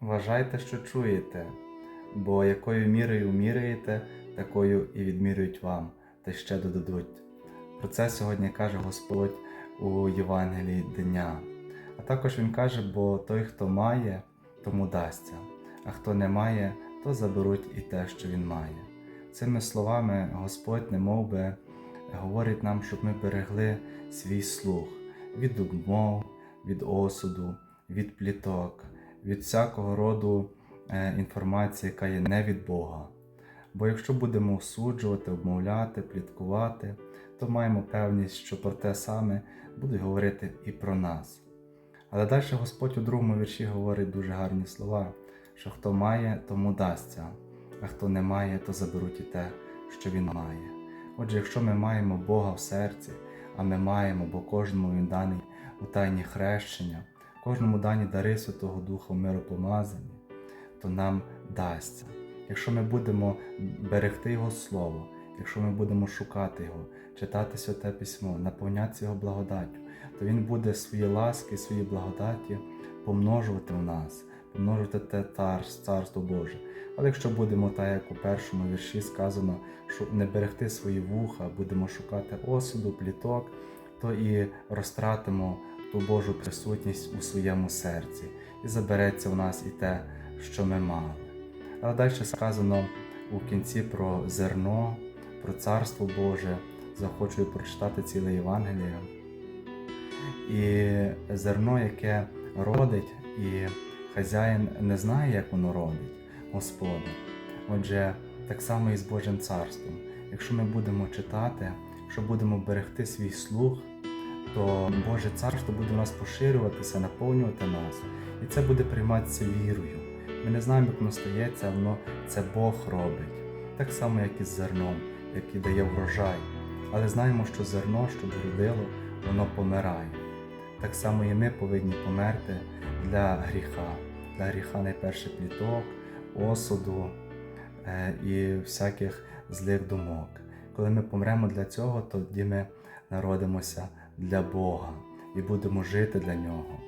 Вважайте, що чуєте, бо якою мірою міряєте, такою і відмірюють вам, та ще додадуть. Про це сьогодні каже Господь у Євангелії дня. А також Він каже, бо той, хто має, тому дасться, а хто не має, то заберуть і те, що він має. Цими словами Господь не би говорить нам, щоб ми берегли свій слух від обмов, від осуду, від пліток, від всякого роду е, інформації, яка є не від Бога. Бо якщо будемо осуджувати, обмовляти, пліткувати, то маємо певність, що про те саме будуть говорити і про нас. Але далі Господь у другому вірші говорить дуже гарні слова, що хто має, тому дасться, а хто не має, то заберуть і те, що він має. Отже, якщо ми маємо Бога в серці, а ми маємо, бо кожному він даний у тайні хрещення, кожному дані дари Святого Духа в миропомазанні, то нам дасться. Якщо ми будемо берегти Його Слово, якщо ми будемо шукати Його, читати Святе Письмо, наповнятися Його благодаттю, то Він буде свої ласки, свої благодаті помножувати в нас, помножувати те царство Боже. Але якщо будемо, так як у першому вірші сказано, що не берегти свої вуха, будемо шукати осуду, пліток, то і розтратимо ту Божу присутність у своєму серці, і забереться в нас і те, що ми мали. Але далі сказано у кінці про зерно, про царство Боже. Захочу прочитати ціле Євангеліє. І зерно, яке родить, і хазяїн не знає, як воно родить, Господа. Отже, так само і з Божим царством. Якщо ми будемо читати, якщо будемо берегти свій слух, то Боже царство буде в нас поширюватися, наповнювати нас, і це буде прийматися вірою. Ми не знаємо, як воно стається, воно це Бог робить. Так само, як і з зерном, який дає врожай. Але знаємо, що зерно, що родило, воно помирає. Так само і ми повинні померти для гріха, для гріха найперше пліток, осуду е, і всяких злих думок. Коли ми помремо для цього, тоді ми народимося для Бога і будемо жити для Нього.